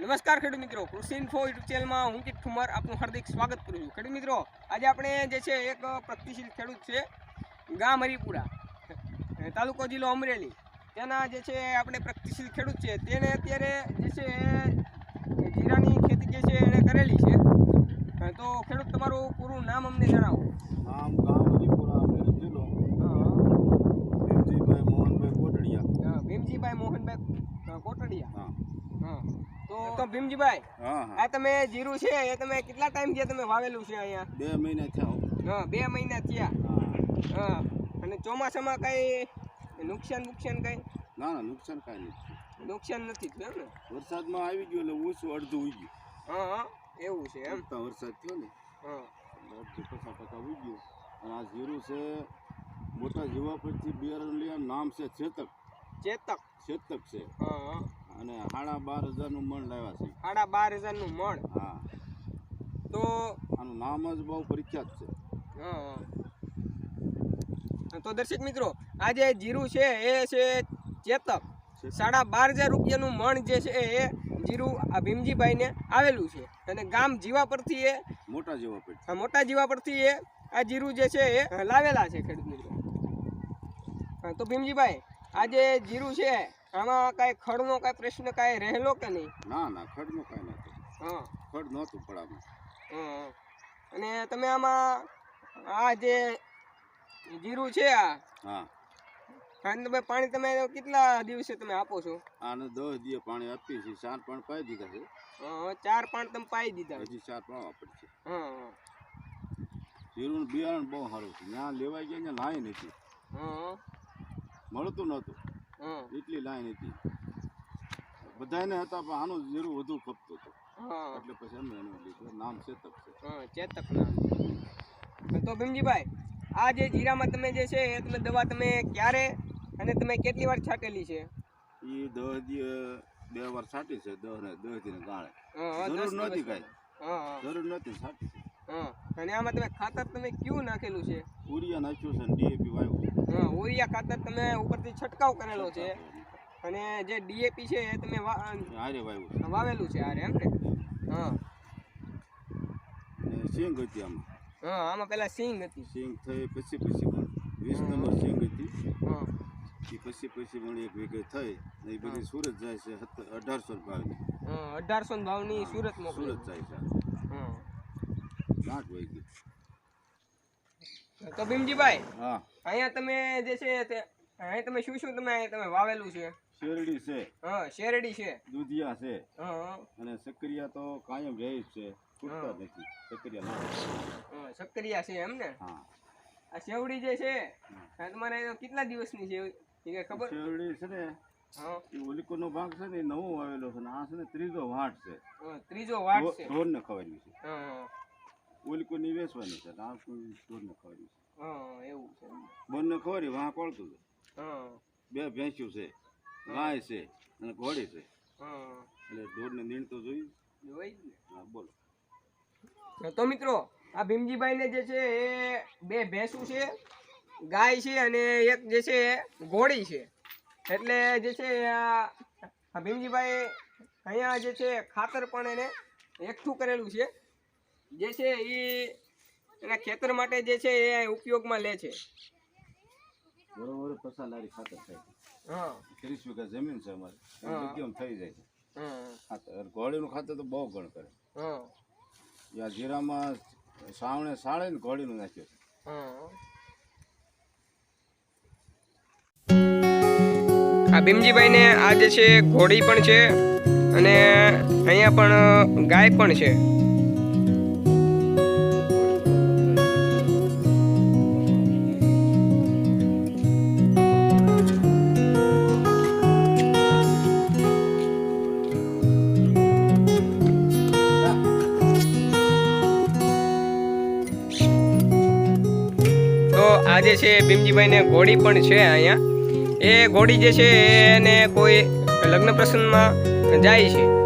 નમસ્કાર ખેડૂત મિત્રો. કૃષિ ઇન્ફો યુટ્યુબ ચેનલમાં હું કિટ ઠુમર આપનું હાર્દિક સ્વાગત કરું છું. ખેડૂત મિત્રો, આજે આપણે જે છે એક પ્રગતિશીલ ખેડૂત છે ગામ હરિપુરા તાલુકો જિલ્લો અમરેલી. તેના જે છે આપણે પ્રગતિશીલ ખેડૂત છે. તેને અત્યારે જે છે, જીરાની ખેતી જે છે એણે કરેલી છે અ, તો ખેડૂત તમારું પૂરું નામ અમને જણાવો નામ ગામ હરિપુરા અમરેલી જિલ્લો ભીમજીભાઈ મોહનભાઈ કોટડિયા અ, ભીમજીભાઈ મોહનભાઈ અ, કોટડિયા. હા. તો ભીમજીભાઈ આ તમે જીરું છે એ તમે કેટલા ટાઈમ છે તમે વાવેલું છે અહીંયા? બે મહિના થયા હા. બે મહિના થયા. હા. અને ચોમાસામાં કઈ નુકસાન નુકસાન કઈ? ના ના નુકસાન કાંઈ નથી. નુકસાન નથી થયું એમ ને? વરસાદમાં આવી ગયો એટલે ઓછું અડધું ઉઈ ગયું. હા હા. એવું છે એમ? તો વરસાદ થયો ને. હા. અડધું પચાસ ટકા ઉઈ ગયું. અને આ જીરું છે મોટા જીવા પરથી બિયારણ નામ છે ચેતક ચેતક. ચેતક છે. હા અને સાડા બાર હજારનું મણ લાવ્યા છે. સાડા બાર હજારનું મણ? હા. તો આનું નામ જ બહુ પ્રખ્યાત છે. હા તો દર્શક મિત્રો આ જે જીરું છે એ છે ચેતક. સાડા બાર હજાર રૂપિયાનું મણ જે છે એ જીરું આ ભીમજીભાઈને આવેલું છે. અને ગામ જીવા પરથી એ મોટા જીવા પર આ મોટા જીવા પરથી એ આ જીરું જે છે એ લાવેલા છે ખેડૂત મિત્રો. તો ભીમજીભાઈ આ જે જીરું છે. આમાં કાંઈ ખડનો કાંઈ પ્રશ્ન કાંઈ રહેલો કે નહીં? ના ના ખડનો કાંઈ નથી હા. ખડ નહોતું પણ આમાં. અને તમે આમાં આ જે જીરું છે આ હા. અને તમે પાણી તમે કેટલા દિવસે તમે આપો છો? આને દસ દિવસ પાણી આપીએ છીએ ચાર પાણી પાઈ દીધા છે. ચાર પાણી તમે પાઈ દીધા. હજી ચાર પાણ વાપરે છે. હા જીરું બિયારણ બહુ સારું છે. ત્યાં લેવાઈ ગયા ત્યાં લાય નથી. હા મળતું નહોતું. એટલી લાઈન હતી. બધાને હતા પણ આનું જીરું વધુ ખપતું હતું. એટલે પછી અમે એનું લીધું. નામ ચેતક છે. ચેતક નામ. તો ભીમજીભાઈ આ જે જીરામાં તમે જે છે એ તમે દવા તમે ક્યારે અને તમે કેટલી વાર છાંટેલી છે? એ દસ બે વાર છાંટી છે દહ ને દહથી ગાળે. જરૂર નથી નહોતી કાંઈ. જરૂર નહોતી છાંટી છે. હા અને આમાં તમે ખાતર તમે કયું નાખેલું છે? ઉરિયા નાખ્યું છે ડીએપી વાવ્યું હા યુરિયા ખાતર તમે ઉપરથી છંટકાવ કરેલો છે. અને જે ડીએપી છે એ તમે હારે વાવ્યું વાવેલું છે આરે એમ ને? હા. ને સિંગ હતી આમાં. હા આમાં પહેલા સિંગ હતી. સિંગ થઈ પછી પછી વીસ નંબર સિંગ હતી. હા. પછી પછી પણ એક વીઘે થઈ એ બધી સુરત જાય છે અઢારસો ભાવની. હા અઢારસો ભાવની સુરત સુરત જાય છે. હા. તો ભીમજીભાઈ હા. અહીંયા તમે જે છે તે અહીંયા તમે શું શું તમે અહીંયા તમે વાવેલું છે? શેરડી છે. હા શેરડી છે. દૂધિયા છે. હા અને સક્રિયા તો કાયમ રહે છે. છૂટતા નથી. સક્રિયા ના સક્રિયા છે એમ ને? હા. આ શેવડી જે છે આ તમારે કેટલા દિવસની છે? એ ખબર? શેરડી છે ને હા. એ ઓલિકોનો ભાગ છે ને નવો વાવેલો છે ને આ છે ને ત્રીજો વાટ છે. ત્રીજો વાટ છે. ઢોરને ખવાડવી છે. હા. ઓલિકોની વેચવાની છે ને આ ઢોરને છે. હા એવું છે. બંને ખવાડી વાં કોળતું છે. હા. બે ભેંસ્યું છે ગાય છે અને ઘોડી છે. હા. એટલે ઢોરને નીણ તો જોઈ ને. હા બોલો. તો મિત્રો આ ભીમજીભાઈને જે છે એ બે ભેંસું છે ગાય છે અને એક જે છે ઘોડી છે. એટલે જે છે આ આ ભીમજીભાઈ અહીંયા જે છે ખાતર પણ એને એકઠું કરેલું છે. જે છે એ એના ખેતર માટે જે છે એ ઉપયોગમાં લે છે. બરોબર પસા લારી ખાતર થાય હા. ત્રીસ વીઘા જમીન છે અમારે. હા. થઈ જાય છે. હા ખાતર. ઘોડીનું ખાતર તો બહુ ગણ કરે. હા. યા જીરામાં સાવણે સાળે ને ઘોડીનું નાખ્યું છે. આ ભીમજીભાઈને આ જે છે ઘોડી પણ છે અને અહીંયા પણ ગાય પણ છે. તો આ જે છે ભીમજીભાઈને ઘોડી પણ છે અહીંયા. એ ઘોડી જે છે એને કોઈ લગ્ન પ્રસંગમાં જાય છે.